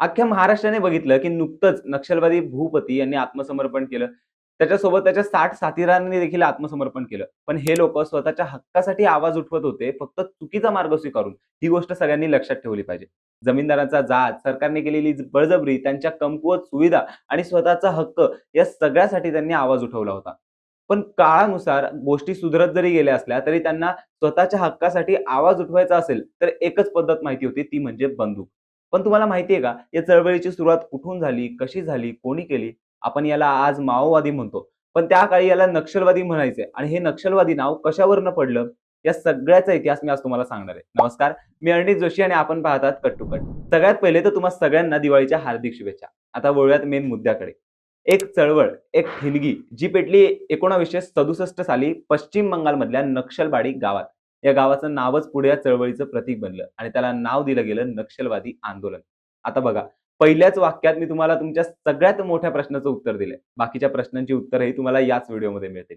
अख्ख्या महाराष्ट्राने बघितलं की नुकतंच नक्षलवादी भूपती यांनी आत्मसमर्पण केलं. त्याच्यासोबत त्याच्या साठ साथीदारांनी देखील आत्मसमर्पण केलं. पण हे लोक स्वतःच्या हक्कासाठी आवाज उठवत होते फक्त चुकीचा मार्ग स्वीकारून. ही गोष्ट सगळ्यांनी लक्षात ठेवली पाहिजे. जमीनदारांचा जात सरकारने केलेली बळजबरी त्यांच्या कमकुवत सुविधा आणि स्वतःचा हक्क या सगळ्यासाठी त्यांनी आवाज उठवला होता. पण काळानुसार गोष्टी सुधरत जरी गेल्या असल्या तरी त्यांना स्वतःच्या हक्कासाठी आवाज उठवायचा असेल तर एकच पद्धत माहिती होती ती म्हणजे बंदूक. पण तुम्हाला माहितीये का या चळवळीची सुरुवात कुठून झाली कशी झाली कोणी केली? आपण याला आज माओवादी म्हणतो. पण त्या काळी याला नक्षलवादी म्हणायचे. आणि हे नक्षलवादी नाव कशावरनं पडलं? या सगळ्याचा इतिहास मी आज तुम्हाला सांगणार आहे. नमस्कार मी अर्णित जोशी आणि आपण पाहतात कट टू कट. सगळ्यात पहिले तर तुम्हाला सगळ्यांना दिवाळीच्या हार्दिक शुभेच्छा. आता वळूयात मेन मुद्द्याकडे. एक चळवळ एक ठिणगी जी पेटली एकोणावीसशे सदुसष्ट साली पश्चिम बंगालमधल्या नक्षलवाडी गावात. या गावाचं नावच पुढे या चळवळीचं प्रतीक बनलं आणि त्याला नाव दिलं गेलं नक्षलवादी आंदोलन. आता बघा पहिल्याच वाक्यात मी तुम्हाला तुमच्या सगळ्यात मोठ्या प्रश्नाचं उत्तर दिलंय. बाकीच्या प्रश्नांची उत्तरही तुम्हाला याच व्हिडिओमध्ये मिळतील.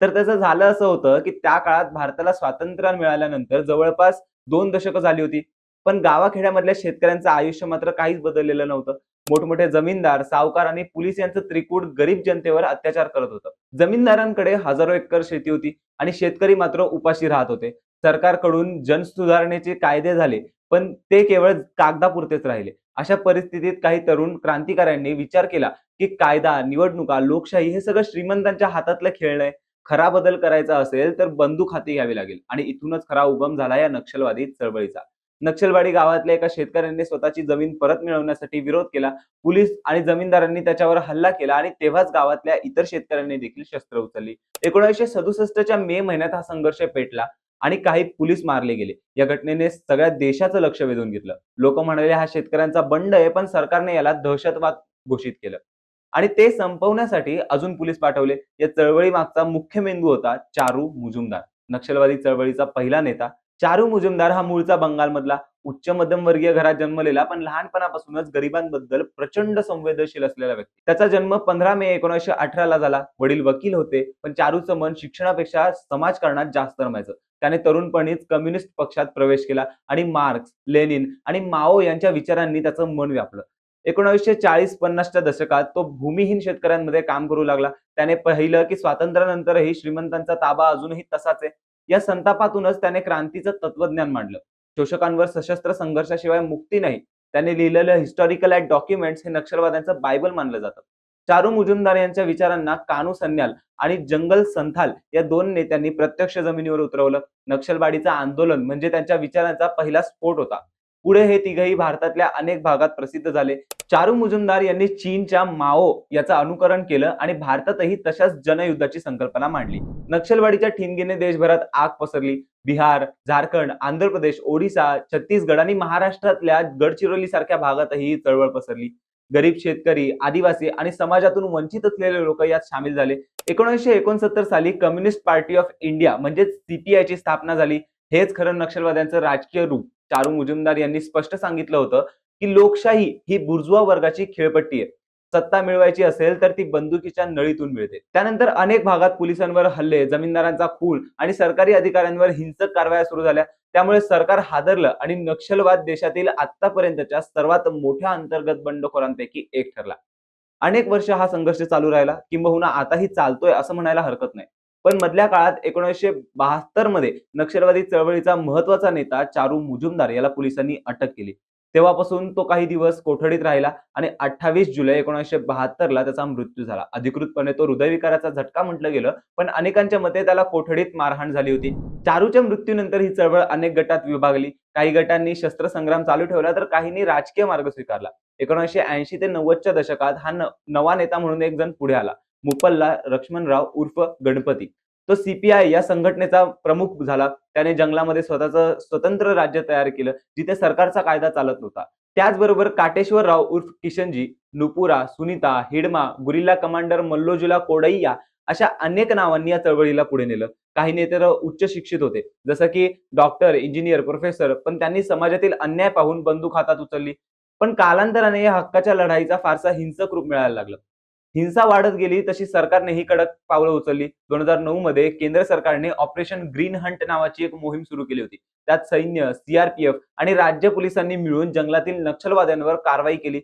तर त्याचं झालं असं होतं की त्या काळात भारताला स्वातंत्र्य मिळाल्यानंतर जवळपास दोन दशकं झाली होती. पण गावाखेड्यामधल्या शेतकऱ्यांचं आयुष्य मात्र काहीच बदललेलं नव्हतं. मोठमोठे जमीनदार सावकार आणि पोलीस यांचं त्रिकूट गरीब जनतेवर अत्याचार करत होतं. जमीनदारांकडे हजारो एकर शेती होती आणि शेतकरी मात्र उपाशी राहत होते. सरकारकडून जनसुधारणेचे कायदे झाले पण ते केवळ कागदापुरतेच राहिले. अशा परिस्थितीत काही तरुण क्रांतिकाऱ्यांनी विचार केला की कायदा निवडणुका लोकशाही हे सगळं श्रीमंतांच्या हातातलं खेळणं आहे. खरा बदल करायचा असेल तर बंदूक हाती घ्यावी लागेल आणि इथूनच खरा उगम झाला या नक्षलवादी चळवळीचा. नक्षलवाडी गावातल्या एका शेतकऱ्यांनी स्वतःची जमीन परत मिळवण्यासाठी विरोध केला. पोलीस आणि जमीनदारांनी त्याच्यावर हल्ला केला आणि तेव्हाच गावातल्या इतर शेतकऱ्यांनी देखील शस्त्र उचलली. एकोणीसशे सदुसष्टच्या मे महिन्यात हा संघर्ष पेटला आणि काही पोलीस मारले गेले. या घटनेने सगळ्या देशाचं लक्ष वेधून घेतलं. लोक म्हणाले हा शेतकऱ्यांचा बंड आहे पण सरकारने याला दहशतवाद घोषित केलं. आणि ते संपवण्यासाठी अजून पोलीस पाठवले. या चळवळी मागचा मुख्य मेंदू होता चारू मुजुमदार. नक्षलवादी चळवळीचा पहिला नेता चारू मुजुमदार हा मूळचा बंगालमधला उच्च मध्यमवर्गीय घरात जन्मलेला पण लहानपणापासूनच गरिबांबद्दल प्रचंड संवेदनशील असलेला व्यक्ती. त्याचा जन्म पंधरा मे एकोणीसशे अठराला झाला. वडील वकील होते पण चारूचं मन शिक्षणापेक्षा समाजकारणात जास्त रमायचं. त्याने तरुणपणीच कम्युनिस्ट पक्षात प्रवेश केला आणि मार्क्स लेनिन आणि माओ यांच्या विचारांनी त्याचं मन व्यापलं. एकोणीसशे चाळीस पन्नासच्या दशकात तो भूमिहीन शेतकऱ्यांमध्ये काम करू लागला. त्याने पाहिलं की स्वातंत्र्यानंतरही श्रीमंतांचा ताबा अजूनही तसाच आहे. या संतापातूनच त्याने क्रांतीचं तत्वज्ञान मांडलं. शोषकांवर सशस्त्र संघर्षाशिवाय मुक्ती नाही त्याने लिहिलेलं हिस्टॉरिकल ऍट डॉक्युमेंट्स हे नक्षलवाद्यांचं बायबल मानलं जातं. चारू मुजुमदार यांच्या विचारांना कानू सन्याल आणि जंगल संथाल या दोन नेत्यांनी प्रत्यक्ष जमिनीवर उतरवलं. नक्षलवाडीचं आंदोलन म्हणजे त्यांच्या विचारांचा पहिला स्फोट होता. पुढे हे तिघही भारतातल्या अनेक भागात प्रसिद्ध झाले. चारू मुजुमदार यांनी चीनच्या माओ याचं अनुकरण केलं आणि भारतातही तशाच जनयुद्धाची संकल्पना मांडली. नक्षलवाडीच्या ठिणगीने देशभरात आग पसरली. बिहार झारखंड आंध्र प्रदेश ओडिसा छत्तीसगड आणि महाराष्ट्रातल्या गडचिरोली सारख्या भागातही ही चळवळ पसरली. गरीब शेतकरी आदिवासी आणि समाजातून वंचित असलेले लोक यात सामील झाले. एकोणीसशे एकोणसत्तर साली कम्युनिस्ट पार्टी ऑफ इंडिया म्हणजेच सीपीआयची स्थापना झाली. हेच खरं नक्षलवाद्यांचं राजकीय रूप. चारू मुजुमदार यांनी स्पष्ट सांगितलं होतं की लोकशाही ही बुर्जुआ वर्गाची खेळपट्टी आहे. सत्ता मिळवायची असेल तर ती बंदुकीच्या नळीतून मिळते. त्यानंतर अनेक भागात पोलिसांवर हल्ले जमीनदारांचा खून आणि सरकारी अधिकाऱ्यांवर हिंसक कारवाया सुरू झाल्या. त्यामुळे सरकार हादरलं आणि नक्षलवाद देशातील आतापर्यंतच्या सर्वात मोठ्या अंतर्गत बंडखोरांपैकी एक ठरला. अनेक वर्ष हा संघर्ष चालू राहिला. किंबहुना आताही चालतोय असं म्हणायला हरकत नाही. पण मधल्या काळात एकोणीसशे बहात्तरमध्ये नक्षलवादी चळवळीचा महत्त्वाचा नेता चारू मुजुमदार याला पोलिसांनी अटक केली. तेव्हापासून तो काही दिवस कोठडीत राहिला आणि अठ्ठावीस जुलै एकोणीसशे बहात्तरला त्याचा मृत्यू झाला. अधिकृतपणे तो हृदयविकाराचा झटका म्हटलं गेलं पण अनेकांच्या मते त्याला कोठडीत मारहाण झाली होती. चारूच्या मृत्यूनंतर ही चळवळ अनेक गटात विभागली. काही गटांनी शस्त्रसंग्राम चालू ठेवला तर काहींनी राजकीय मार्ग स्वीकारला. एकोणीसशे ऐंशी ते नव्वदच्या दशकात हा नवा नेता म्हणून एक जण पुढे आला. मुपल्ला लक्ष्मणराव उर्फ गणपती. तो सीपीआय या संघटनेचा प्रमुख झाला. त्याने जंगलामध्ये स्वतःचं स्वतंत्र राज्य तयार केलं जिथे सरकारचा कायदा चालत नव्हता. त्याचबरोबर काटेश्वरराव उर्फ किशनजी नुपुरा सुनीता हिडमा गुरिल्ला कमांडर मल्लोजुला कोडैया अशा अनेक नावांनी या चळवळीला पुढे नेलं. काही नेते उच्च शिक्षित होते जसं की डॉक्टर इंजिनियर प्रोफेसर पण त्यांनी समाजातील अन्याय पाहून बंदूक हातात उचलली. पण कालांतराने या हक्काच्या लढाईचा फारसा हिंसक रूप मिळायला लागलं. हिंसा वाढत गेली तशी सरकारने ही कडक पावलं उचलली. दोन हजार नऊ मध्ये केंद्र सरकारने ऑपरेशन ग्रीन हंट नावाची एक मोहीम सुरू केली होती. त्यात सैन्य सीआरपीएफ आणि राज्य पोलिसांनी मिळून जंगलातील नक्षलवाद्यांवर कारवाई केली.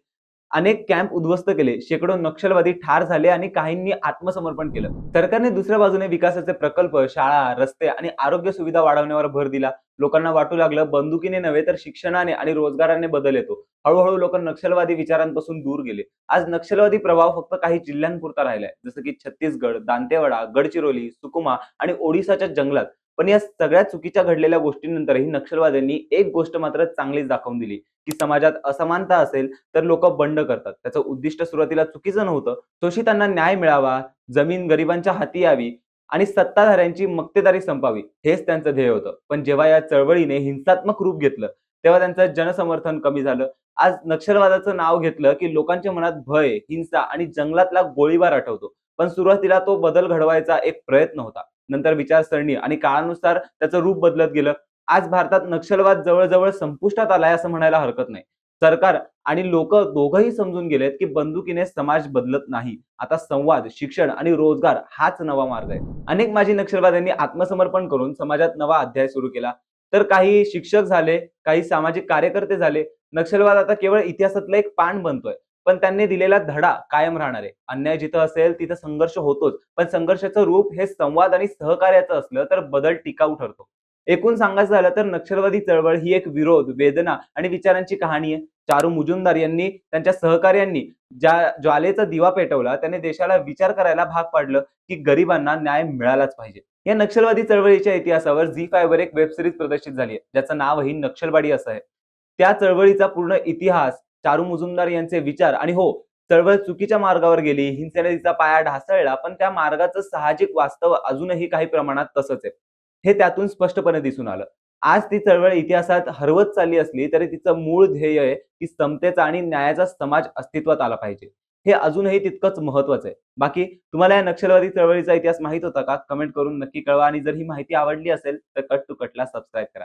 अनेक कॅम्प उद्ध्वस्त केले. शेकडो नक्षलवादी ठार झाले आणि काहींनी आत्मसमर्पण केलं. सरकारने दुसऱ्या बाजूने विकासाचे प्रकल्प शाळा रस्ते आणि आरोग्य सुविधा वाढवण्यावर भर दिला. लोकांना वाटू लागलं बंदुकीने नव्हे तर शिक्षणाने आणि रोजगाराने बदल येतो. हळूहळू लोक नक्षलवादी विचारांपासून दूर गेले. आज नक्षलवादी प्रभाव फक्त काही जिल्ह्यांपुरता राहिलाय. जसं की छत्तीसगड दांतेवाडा गडचिरोली सुकुमा आणि ओडिसाच्या जंगलात. पण या सगळ्या चुकीच्या घडलेल्या गोष्टींनंतरही नक्षलवाद्यांनी एक गोष्ट मात्र चांगलीच दाखवून दिली की समाजात असमानता असेल तर लोक बंड करतात. त्याचं उद्दिष्ट सुरुवातीला चुकीचं नव्हतं. शोषितांना न्याय मिळावा जमीन गरिबांच्या हाती यावी आणि सत्ताधाऱ्यांची मक्तेदारी संपावी हेच त्यांचं ध्येय होतं. पण जेव्हा या चळवळीने हिंसात्मक रूप घेतलं तेव्हा त्यांचं जनसमर्थन कमी झालं. आज नक्षलवादाचं नाव घेतलं की लोकांच्या मनात भय हिंसा आणि जंगलातला गोळीबार आठवतो. पण सुरुवातीला तो बदल घडवायचा एक प्रयत्न होता. नंतर विचारसरणी आणि काळानुसार त्याचं रूप बदलत गेलं. आज भारतात नक्षलवाद जवळजवळ संपुष्टात आलाय असं म्हणायला हरकत नाही. सरकार आणि लोक दोघंही समजून गेलेत की बंदुकीने समाज बदलत नाही. आता संवाद शिक्षण आणि रोजगार हाच नवा मार्ग आहे. अनेक माजी नक्षलवाद्यांनी आत्मसमर्पण करून समाजात नवा अध्याय सुरू केला. तर काही शिक्षक झाले काही सामाजिक कार्यकर्ते झाले नक्षलवाद आता केवळ इतिहासातलं एक पान बनतोय. पण त्यांनी दिलेला धडा कायम राहणार आहे. अन्याय जिथं असेल तिथं संघर्ष होतोच. पण संघर्षाचं रूप हे संवाद आणि सहकार्याचं असलं तर बदल टिकाऊ ठरतो. एकूण सांगायचं झालं तर नक्षलवादी चळवळ ही एक विरोध वेदना आणि विचारांची कहाणी आहे. चारू मुजुमदार यांनी त्यांच्या सहकार्यांनी ज्या ज्वालेचा दिवा पेटवला त्याने देशाला विचार करायला भाग पाडलं की गरिबांना न्याय मिळालाच पाहिजे. या नक्षलवादी चळवळीच्या इतिहासावर झी फायवर एक वेबसिरीज प्रदर्शित झाली आहे ज्याचं नावही नक्षलवाडी असं आहे. त्या चळवळीचा पूर्ण इतिहास चारू मुजुमदार यांचे विचार आणि हो चळवळ चुकीच्या मार्गावर गेली हिंसेने तिचा पाया ढासळला पण त्या मार्गाचं साहजिक वास्तव अजूनही काही प्रमाणात तसंच आहे. हे त्यातून स्पष्टपणे दिसून आलं. आज ती चळवळ इतिहासात हरवत चालली असली तरी तिचं मूळ ध्येय आहे की समतेचा आणि न्यायाचा समाज अस्तित्वात आला पाहिजे. हे अजूनही तितकंच महत्वाचं आहे. बाकी तुम्हाला या नक्षलवादी चळवळीचा इतिहास माहीत होता का? कमेंट करून नक्की कळवा आणि जर ही माहिती आवडली असेल तर कट टू कटला सबस्क्राईब करा.